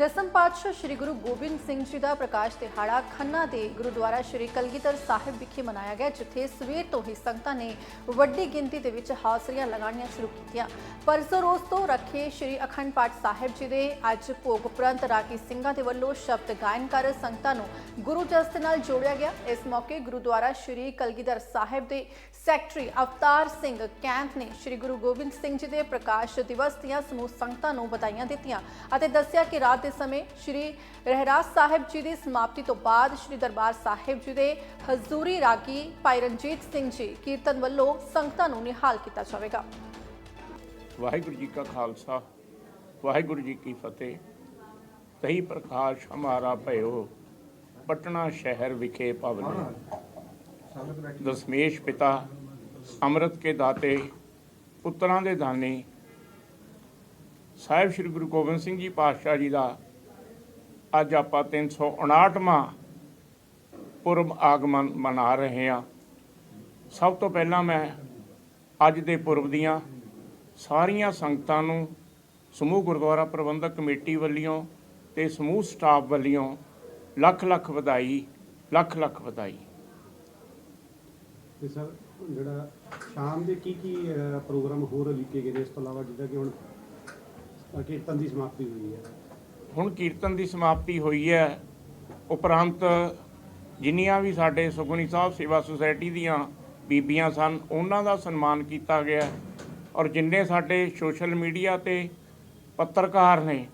ਦਸਮ ਪਾਤਸ਼ਾਹ ਸ੍ਰੀ ਗੁਰੂ ਗੋਬਿੰਦ ਸਿੰਘ ਜੀ ਦਾ ਪ੍ਰਕਾਸ਼ ਦਿਹਾੜਾ ਖੰਨਾ ਦੇ ਗੁਰਦੁਆਰਾ ਸ੍ਰੀ ਕਲਗੀਧਰ ਸਾਹਿਬ ਵਿਖੇ ਮਨਾਇਆ ਗਿਆ, ਜਿੱਥੇ ਸਵੇਰ ਤੋਂ ਹੀ ਸੰਗਤਾਂ ਨੇ ਵੱਡੀ ਗਿਣਤੀ ਦੇ ਵਿੱਚ ਹਾਜ਼ਰੀਆਂ ਲਗਾਉਣੀਆਂ ਸ਼ੁਰੂ ਕੀਤੀਆਂ। ਪਰਸੋਂ ਰੋਜ਼ ਤੋਂ ਰੱਖੇ ਸ੍ਰੀ ਅਖੰਡ ਪਾਠ ਸਾਹਿਬ ਜੀ ਦੇ ਅੱਜ ਭੋਗ ਉਪਰੰਤ ਰਾਗੀ ਸਿੰਘਾਂ ਦੇ ਵੱਲੋਂ ਸ਼ਬਦ ਗਾਇਨ ਕਰ ਸੰਗਤਾਂ ਨੂੰ ਗੁਰੂ ਜਸ ਨਾਲ ਜੋੜਿਆ ਗਿਆ। ਇਸ ਮੌਕੇ ਗੁਰਦੁਆਰਾ ਸ੍ਰੀ ਕਲਗੀਧਰ ਸਾਹਿਬ ਦੇ ਸੈਕਟਰੀ ਅਵਤਾਰ ਸਿੰਘ ਕੈਂਥ ਨੇ ਸ੍ਰੀ ਗੁਰੂ ਗੋਬਿੰਦ ਸਿੰਘ ਜੀ ਦੇ ਪ੍ਰਕਾਸ਼ ਦਿਵਸ ਦੀਆਂ ਸਮੂਹ ਸੰਗਤਾਂ ਨੂੰ ਵਧਾਈਆਂ ਦਿੱਤੀਆਂ ਅਤੇ ਦੱਸਿਆ ਕਿ ਰਾਤ ਦੇ ਸਮੇਂ ਸ੍ਰੀ ਰਹਿਰਾਸ ਸਾਹਿਬ ਜੀ ਦੀ ਸਮਾਪਤੀ ਤੋਂ ਬਾਅਦ ਸ੍ਰੀ ਦਰਬਾਰ ਸਾਹਿਬ ਜੀ ਦੇ ਹਜ਼ੂਰੀ ਰਾਗੀ ਭਾਈ ਰਣਜੀਤ ਸਿੰਘ ਜੀ ਕੀਰਤਨ ਵੱਲੋਂ ਸੰਗਤਾਂ ਨੂੰ ਨਿਹਾਲ ਕੀਤਾ ਜਾਵੇਗਾ। ਵਾਹਿਗੁਰੂ ਜੀ ਕਾ ਖਾਲਸਾ, ਵਾਹਿਗੁਰੂ ਜੀ ਕੀ ਫਤਿਹ। ਤਹੀ ਪ੍ਰਕਾਸ਼ ਹਮਾਰਾ ਭਇਓ, ਪਟਨਾ ਸ਼ਹਿਰ ਵਿਖੇ ਭਵਨੇ। ਦਸਮੇਸ਼ ਪਿਤਾ ਅੰਮ੍ਰਿਤ ਕੇ ਦਾਤੇ, ਪੁੱਤਰਾਂ ਦੇ ਦਾਨੀ। ਸਾਹਿਬ ਸ੍ਰੀ ਗੁਰੂ ਗੋਬਿੰਦ ਸਿੰਘ ਜੀ ਪਾਤਸ਼ਾਹ ਜੀ ਦਾ ਅੱਜ ਆਪਾਂ 359ਵਾਂ ਪੁਰਬ ਆਗਮਨ ਮਨਾ ਰਹੇ ਹਾਂ। ਸਭ ਤੋਂ ਪਹਿਲਾਂ ਮੈਂ ਅੱਜ ਦੇ ਪੁਰਬ ਦੀਆਂ ਸਾਰੀਆਂ ਸੰਗਤਾਂ ਨੂੰ ਸਮੂਹ ਗੁਰਦੁਆਰਾ ਪ੍ਰਬੰਧਕ ਕਮੇਟੀ ਵੱਲੋਂ ਤੇ ਸਮੂਹ ਸਟਾਫ ਵੱਲੋਂ ਲੱਖ ਲੱਖ ਵਧਾਈ, ਲੱਖ ਲੱਖ ਵਧਾਈ। ਤੇ ਸਰ, ਜਿਹੜਾ ਸ਼ਾਮ ਦੇ ਕੀ ਕੀ ਪ੍ਰੋਗਰਾਮ ਹੋਰ ਲਿਖੇ ਗਏ ਨੇ, ਇਸ ਤੋਂ ਇਲਾਵਾ ਜਿੱਦਾਂ ਕਿ ਹੁਣ ਕੀਰਤਨ ਦੀ ਸਮਾਪਤੀ ਹੋਈ ਹੈ। ਹੁਣ ਕੀਰਤਨ ਦੀ ਸਮਾਪਤੀ ਹੋਈ ਹੈ। ਉਪਰੰਤ ਜਿੰਨੀਆਂ ਵੀ ਸਾਡੇ ਸੁਖਮਨੀ ਸਾਹਿਬ ਸੇਵਾ ਸੁਸਾਇਟੀ ਦੀਆਂ ਬੀਬੀਆਂ ਸਨ, ਉਹਨਾਂ ਦਾ ਸਨਮਾਨ ਕੀਤਾ ਗਿਆ ਔਰ ਜਿੰਨੇ ਸਾਡੇ ਸੋਸ਼ਲ ਮੀਡੀਆ ਤੇ ਪੱਤਰਕਾਰ ਨੇ,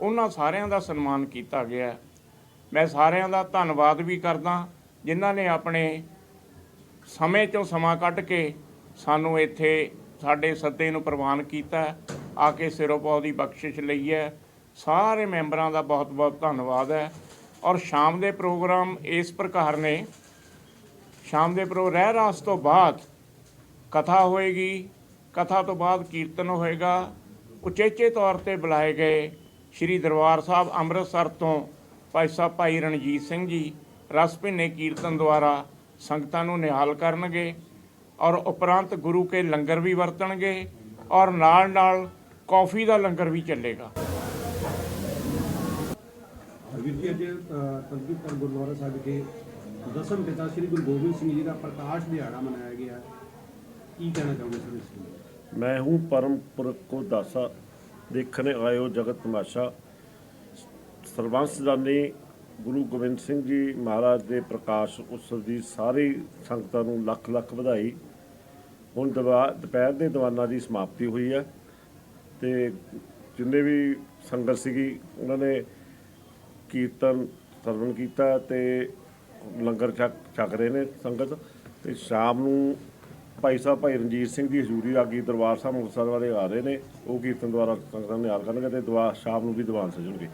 ਉਹਨਾਂ ਸਾਰਿਆਂ ਦਾ ਸਨਮਾਨ ਕੀਤਾ ਗਿਆ ਮੈਂ ਸਾਰਿਆਂ ਦਾ ਧੰਨਵਾਦ ਵੀ ਕਰਦਾ, ਜਿਨ੍ਹਾਂ ਨੇ ਆਪਣੇ ਸਮੇਂ ਚੋਂ ਸਮਾਂ ਕੱਢ ਕੇ ਸਾਨੂੰ ਇੱਥੇ ਸਾਡੇ ਸੱਦੇ ਨੂੰ ਪ੍ਰਵਾਨ ਕੀਤਾ ਆ ਕੇ ਸਿਰੋਪਾਉ ਦੀ ਬਖਸ਼ਿਸ਼ ਲਈ ਹੈ। ਸਾਰੇ ਮੈਂਬਰਾਂ ਦਾ ਬਹੁਤ-ਬਹੁਤ ਧੰਨਵਾਦ ਹੈ। ਔਰ ਸ਼ਾਮ ਦੇ ਪ੍ਰੋਗਰਾਮ ਇਸ ਪ੍ਰਕਾਰ ਨੇ। ਸ਼ਾਮ ਦੇ ਪ੍ਰੋ, ਰਹਿ ਰਾਸ ਤੋਂ ਬਾਅਦ ਕਥਾ ਹੋਏਗੀ। ਕਥਾ ਤੋਂ ਬਾਅਦ ਕੀਰਤਨ ਹੋਏਗਾ। ਉਚੇਚੇ ਤੌਰ ਤੇ ਬੁਲਾਏ ਗਏ ਸ੍ਰੀ ਦਰਬਾਰ ਸਾਹਿਬ ਅੰਮ੍ਰਿਤਸਰ ਤੋਂ ਭਾਈ ਸਾਹਿਬ ਭਾਈ ਰਣਜੀਤ ਸਿੰਘ ਜੀ ਰਸ ਭਿੰਨੇ ਕੀਰਤਨ ਦੁਆਰਾ ਸੰਗਤਾਂ ਨੂੰ ਨਿਹਾਲ ਕਰਨਗੇ ਔਰ ਉਪਰੰਤ ਗੁਰੂ ਕੇ ਲੰਗਰ ਵੀ ਵਰਤਣਗੇ ਔਰ ਨਾਲ ਨਾਲ ਕੌਫੀ ਦਾ ਲੰਗਰ ਵੀ ਚੱਲੇਗਾ। ਵੀਰ ਜੀ ਅੱਜ ਤਲਬੀਤ ਗੁਰਦੁਆਰਾ ਸਾਹਿਬ ਕੇ ਦਸਮ ਪਿਤਾ ਸ੍ਰੀ ਗੁਰੂ ਗੋਬਿੰਦ ਸਿੰਘ ਜੀ ਦਾ ਪ੍ਰਕਾਸ਼ ਦਿਹਾੜਾ ਮਨਾਇਆ ਗਿਆ। ਕੀ ਕਹਿਣਾ ਚਾਹੁੰਦੇ ਸਰ ਇਸ ਮੈਂ ਹੂੰ ਪਰਮ ਕੋ ਦਾਸਾ, ਦੇਖਣੇ ਆਇਓ ਜਗਤ ਤਮਾਸ਼ਾ। ਸਰਬੰਸਦਾਨੀ ਗੁਰੂ ਗੋਬਿੰਦ ਸਿੰਘ ਜੀ ਮਹਾਰਾਜ ਦੇ ਪ੍ਰਕਾਸ਼ ਉਤਸਵ ਦੀ ਸਾਰੀ ਸੰਗਤਾਂ ਨੂੰ ਲੱਖ ਲੱਖ ਵਧਾਈ। ਹੁਣ ਦੁਪਹਿਰ ਦੇ ਦੀਵਾਨਾਂ ਦੀ ਸਮਾਪਤੀ ਹੋਈ ਹੈ ਤੇ ਜਿੰਨੇ ਵੀ ਸੰਗਤ ਸੀਗੀ, ਉਹਨਾਂ ਨੇ ਕੀਰਤਨ ਸਰਵਣ ਕੀਤਾ ਤੇ ਲੰਗਰ ਛਕ ਛਕ ਰਹੇ ਨੇ ਸੰਗਤ। ਤੇ ਸ਼ਾਮ ਨੂੰ ਭਾਈ ਸਾਹਿਬ, ਭਾਈ ਰਣਜੀਤ ਸਿੰਘ ਦੀ ਹਜ਼ੂਰੀ ਆਗੀ ਦਰਬਾਰ ਸਾਹਿਬ ਮੁਕਤਸਰ ਵਾਲੇ ਆ ਰਹੇ ਨੇ। ਉਹ ਕੀਰਤਨ ਦੁਆਰਾ ਸੰਗਤਾਂ ਨੂੰ ਨਿਹਾਲ ਕਰਨਗੇ ਤੇ ਦੁਆ ਸ਼ਾਮ ਨੂੰ ਵੀ ਦੀਵਾਨ ਸਜਣਗੇ।